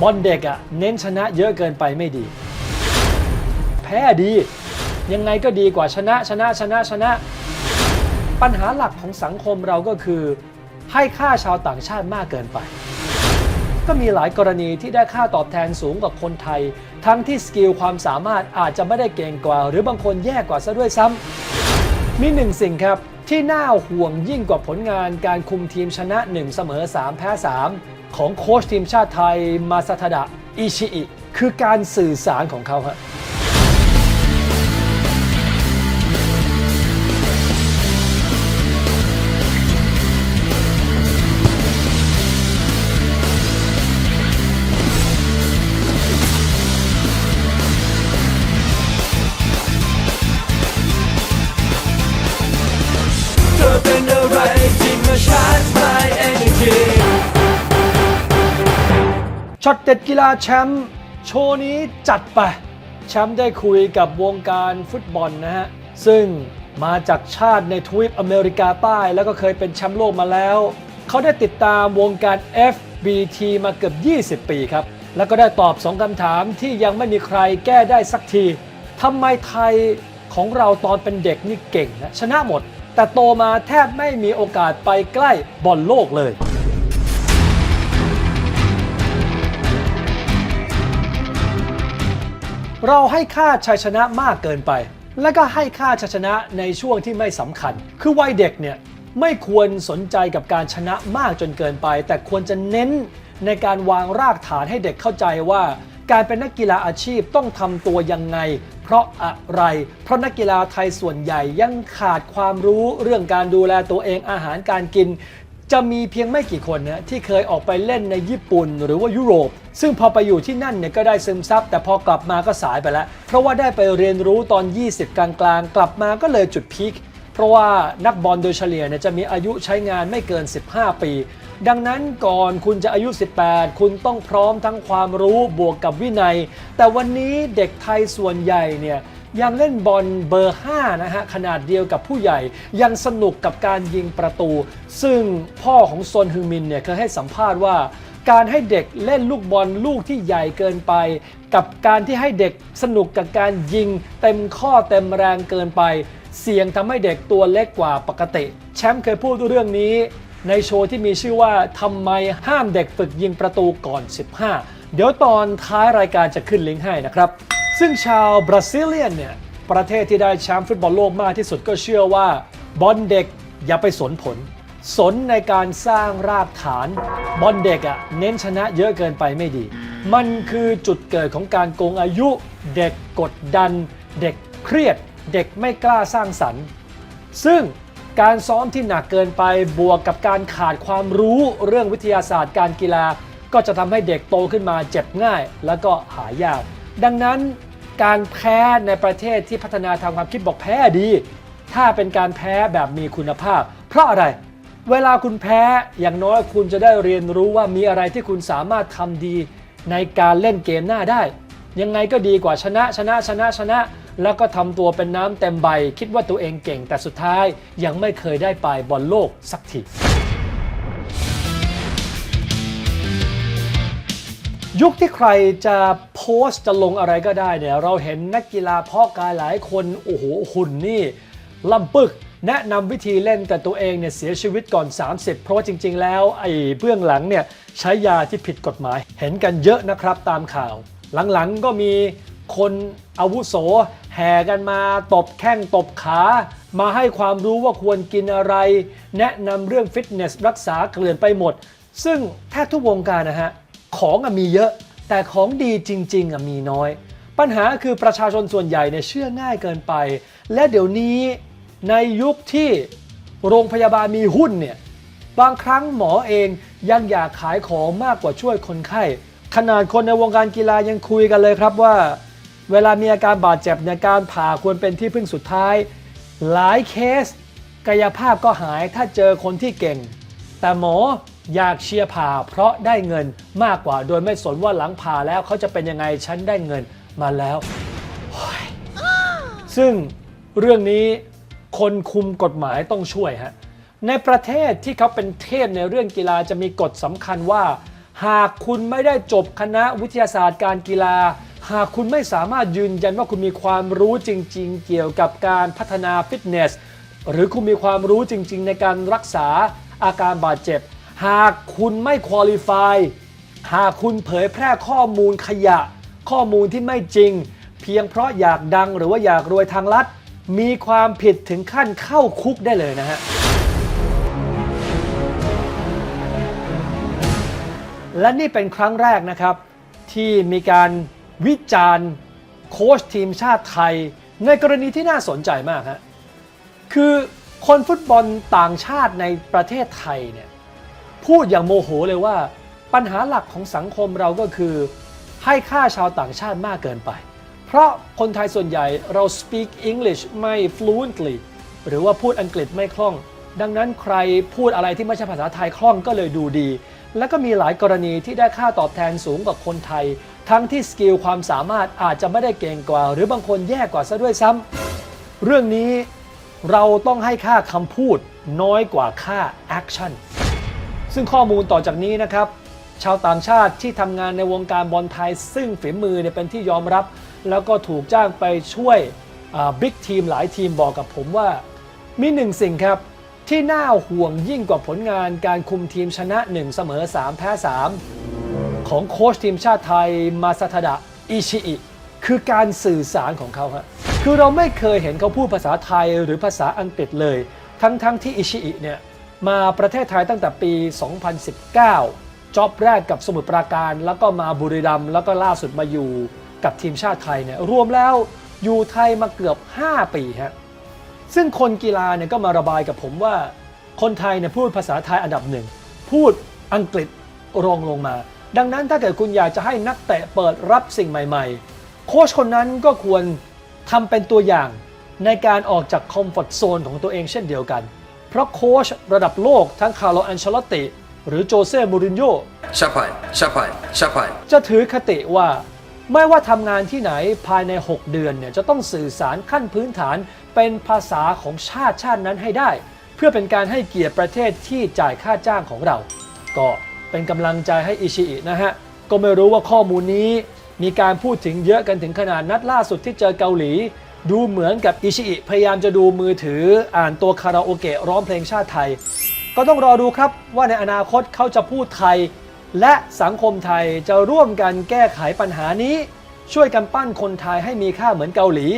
บอลเด็กอะเน้นชนะเยอะเกินไปไม่ดี แพ้ดี ยังไงก็ดีกว่าชนะชนะชนะชนะ ปัญหาหลักของสังคมเราก็คือ ให้ค่าชาวต่างชาติมากเกินไป ก็มีหลายกรณีที่ได้ค่าตอบแทนสูงกว่าคนไทย ทั้งที่สกิลความสามารถอาจจะไม่ได้เก่งกว่า หรือบางคนแย่กว่าซะด้วยซ้ำมีหนึ่งสิ่งครับที่น่าห่วงยิ่งกว่าผลงานการคุมทีมชนะ 1 เสมอ 3 แพ้ 3 ของโค้ชทีมชาติไทยมาซาทาดะอิชิอิคือการสื่อสารของเขาครับ ช็อตเด็ดกีฬาแชมป์โชว์นี้จัดไป แชมป์ได้คุยกับวงการฟุตบอลนะฮะ ซึ่งมาจากชาติในทวีปอเมริกาใต้ แล้วก็เคยเป็นแชมป์โลกมาแล้ว เขาได้ติดตามวงการ FBT มาเกือบ 20 ปีครับ แล้วก็ได้ตอบ 2คำถามที่ยังไม่มีใครแก้ได้สักทีทำไมไทยของเราตอนเป็นเด็กนี่เก่งนะชนะหมด แต่โตมาแทบไม่มีโอกาสไปใกล้บอลโลกเลย เราให้ค่าชัยชนะมากเกินไป และก็ให้ค่าชัยชนะในช่วงที่ไม่สำคัญ คือวัยเด็กเนี่ยไม่ควรสนใจกับการชนะมากจนเกินไป แต่ควรจะเน้นในการวางรากฐานให้เด็กเข้าใจว่า การเป็นนักกีฬาอาชีพต้องทำตัวยังไง เพราะอะไร เพราะนักกีฬาไทยส่วนใหญ่ยังขาดความรู้เรื่องการดูแลตัวเองอาหารการกิน จะมีเพียงไม่กี่คนนะที่เคยออกไปเล่นในญี่ปุ่น หรือว่ายุโรป ซึ่งพอไปอยู่ที่นั่นเนี่ยก็ได้ซึมซับแต่พอกลับมาก็สายไปแล้ว เพราะว่าได้ไปเรียนรู้ตอน 20 กลางๆ กลับมาก็เลยจุดพีคเพราะว่านักบอลโดยเฉลี่ยเนี่ยจะมีอายุใช้งานไม่เกิน 15 ปี ดังนั้นก่อนคุณจะอายุ 18 คุณต้องพร้อมทั้งความรู้บวกกับวินัย แต่วันนี้เด็กไทยส่วนใหญ่เนี่ยยังเล่นบอลเบอร์ 5 นะฮะ ขนาดเดียวกับผู้ใหญ่ ยังสนุกกับการยิงประตู ซึ่งพ่อของซนฮึงมินเนี่ยเคยให้สัมภาษณ์ว่า การให้เด็กเล่นลูกบอลลูกที่ใหญ่เกินไป กับการที่ให้เด็กสนุกกับการยิง เต็มข้อเต็มแรงเกินไป เสี่ยงทำให้เด็กตัวเล็กกว่าปกติ แชมป์เคยพูดเรื่องนี้ ในโชว์ที่มีชื่อว่าทำไมห้ามเด็กฝึกยิงประตูก่อน 15 เดี๋ยวตอนท้ายรายการจะขึ้นลิงก์ให้นะครับ ซึ่งชาวบราซิเลียนเนี่ยประเทศที่ได้แชมป์ฟุตบอลโลกมากที่สุดก็เชื่อว่าบอลเด็กอย่าไปสนผล สนในการสร้างรากฐาน บอลเด็กอะ่ะเน้นชนะเยอะเกินไปไม่ดี มันคือจุดเกิดของการโกงอายุ เด็กกดดัน เด็กเครียด เด็กไม่กล้าสร้างสรรค์ ซึ่งการซ้อมที่หนักเกินไปบวกกับการขาดความรู้เรื่องวิทยาศาสตร์การกีฬา ก็จะทำให้เด็กโตขึ้นมาเจ็บง่าย แล้วก็หายาก ดังนั้นการแพ้ในประเทศที่พัฒนาทางความคิดบอกแพ้ดี ถ้าเป็นการแพ้แบบมีคุณภาพ เพราะอะไร เวลาคุณแพ้อย่างน้อยคุณจะได้เรียนรู้ว่ามีอะไรที่คุณสามารถทำดีในการเล่นเกมหน้าได้ ยังไงก็ดีกว่าชนะชนะชนะชนะ แล้วก็ทำตัวเป็นน้ำเต็มใบ คิดว่าตัวเองเก่งแต่สุดท้ายยังไม่เคยได้ไปบอลโลกสักทียุคที่ใครจะโพสต์จะลงอะไรก็ได้เนี่ยเราเห็นนักกีฬาเพาะกายหลายคน โอ้โหหุ่นนี่ล่ำปึก แนะนำวิธีเล่นแต่ตัวเองเนี่ยเสียชีวิตก่อน 30 เพราะว่าจริง ๆ แล้วไอ้เบื้องหลังเนี่ยใช้ยาที่ผิดกฎหมาย เห็นกันเยอะนะครับตามข่าว หลังๆก็มีคนอาวุโส แห่กันมาตบแข้งตบขา มาให้ความรู้ว่าควรกินอะไร แนะนำเรื่องฟิตเนสรักษาเกลื่อนไปหมด ซึ่งแทบทุกวงการนะฮะ ของมีเยอะ แต่ของดีจริงๆมีน้อย ปัญหาคือประชาชนส่วนใหญ่เนี่ยเชื่อง่ายเกินไป และเดี๋ยวนี้ ในยุคที่โรงพยาบาลมีหุ้นเนี่ยบางครั้งหมอเองยังอยากขายของมากกว่าช่วยคนไข้ ขนาดคนในวงการกีฬายังคุยกันเลยครับว่า เวลามีอาการบาดเจ็บในยการผ่าควรเป็นที่พึ่งสุดท้าย หลายเคส กายภาพก็หายถ้าเจอคนที่เก่ง แต่หมออยากเชียร์ผ่าเพราะได้เงินมากกว่า โดยไม่สนว่าหลังผ่าแล้วเขาจะเป็นยังไงฉันได้เงินมาแล้วซึ่งเรื่องนี้ คนคุมกฎหมายต้องช่วยฮะในประเทศที่เขาเป็นเทพในเรื่องกีฬาจะมีกฎสำคัญว่า หากคุณไม่ได้จบคณะวิทยาศาสตร์การกีฬา หากคุณไม่สามารถยืนยันว่าคุณมีความรู้จริง ๆ เกี่ยวกับการพัฒนาฟิตเนส หรือคุณมีความรู้จริง ๆ ในการรักษาอาการบาดเจ็บ หากคุณไม่คุริฟายหากคุณเผยแพร่ข้อมูลขยะ ข้อมูลที่ไม่จริง เพียงเพราะอยากดังหรือว่าอยากรวยทางลัด มีความผิดถึงขั้นเข้าคุกได้เลยนะฮะ และนี่เป็นครั้งแรกนะครับ ที่มีการวิจารณ์โค้ชทีมชาติไทย ในกรณีที่น่าสนใจมากฮะ คือคนฟุตบอลต่างชาติในประเทศไทยเนี่ยพูดอย่างโมโหเลยว่าปัญหาหลักของสังคมเราก็คือ ให้ค่าชาวต่างชาติมากเกินไป เพราะคนไทยส่วนใหญ่เรา speak English ไม่ fluently หรือว่าพูดอังกฤษไม่คล่อง ดังนั้นใครพูดอะไรที่ไม่ใช่ภาษาไทยคล่องก็เลยดูดี และก็มีหลายกรณีที่ได้ค่าตอบแทนสูงกว่าคนไทย ทั้งที่สกิลความสามารถอาจจะไม่ได้เก่งกว่า หรือบางคนแย่กว่าซะด้วยซ้ำเรื่องนี้เราต้องให้ค่าคำพูดน้อยกว่าค่า action ซึ่งข้อมูลต่อจากนี้นะครับชาวต่างชาติที่ทำงานในวงการบอลไทย ซึ่งฝีมือเนี่ยเป็นที่ยอมรับ แล้วก็ถูกจ้างไปช่วยบิ๊กทีมหลายทีมบอกกับผมว่า มีหนึ่งสิ่งครับที่น่าห่วงยิ่งกว่าผลงานการคุมทีมชนะ 1 เสมอ 3 แพ้ 3 ของโค้ชทีมชาติไทยมาซาทดะอิชิอิคือการสื่อสารของเขาฮะคือเราไม่เคยเห็นเขาพูดภาษาไทยหรือภาษาอังกฤษเลย ทั้งๆทที่อิชิอิเนี่ยมาประเทศไทยตั้งแต่ปี 2019จ็อบแรกกับสมุทรปราการ แล้วก็มาบุรีรัมย์แล้วก็ล่าสุดมาอยู่ กับทีมชาติไทยเนี่ยรวมแล้วอยู่ไทยมาเกือบ 5 ปีฮะซึ่งคนกีฬาเนี่ยก็มาระบายกับผมว่า คนไทยเนี่ยพูดภาษาไทยอันดับหนึ่ง พูดอังกฤษรองลงมา ดังนั้นถ้าเกิดคุณอยากจะให้นักเตะเปิดรับสิ่งใหม่ ๆ โค้ชคนนั้นก็ควรทำเป็นตัวอย่างในการออกจากคอมฟอร์ทโซนของตัวเองเช่นเดียวกัน เพราะโค้ชระดับโลกทั้งคาร์โลอันเชลอตติ หรือโจเซ่มูรินโญ่ Chapai, chapai, chapai. จะถือคติว่า ไม่ว่าทำงานที่ไหนภายใน 6 เดือนเนี่ยจะต้องสื่อสารขั้นพื้นฐานเป็นภาษาของชาติชาตินั้นให้ได้ เพื่อเป็นการให้เกียรติประเทศที่จ่ายค่าจ้างของเรา ก็เป็นกำลังใจให้อิชิอินะฮะ ก็ไม่รู้ว่าข้อมูลนี้ มีการพูดถึงเยอะกันถึงขนาดนัดล่าสุดที่เจอเกาหลี ดูเหมือนกับอิชิอิพยายามจะดูมือถืออ่านตัวคาราโอเกะร้องเพลงชาติไทย ก็ต้องรอดูครับว่าในอนาคตเขาจะพูดไทย และสังคมไทยจะร่วมกันแก้ไขปัญหานี้ ช่วยกันปั้นคนไทยให้มีค่าเหมือนเกาหลี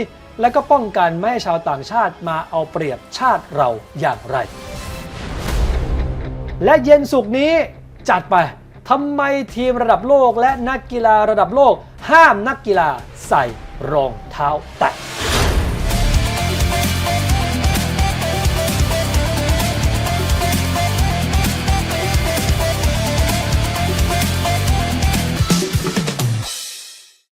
และก็ป้องกันไม่ให้ชาวต่างชาติมาเอาเปรียบชาติเราอย่างไร และเย็นสุกนี้จัดไปทำไมทีมระดับโลกและนักกีฬาระดับโลก ห้ามนักกีฬาใส่รองเท้าแตะ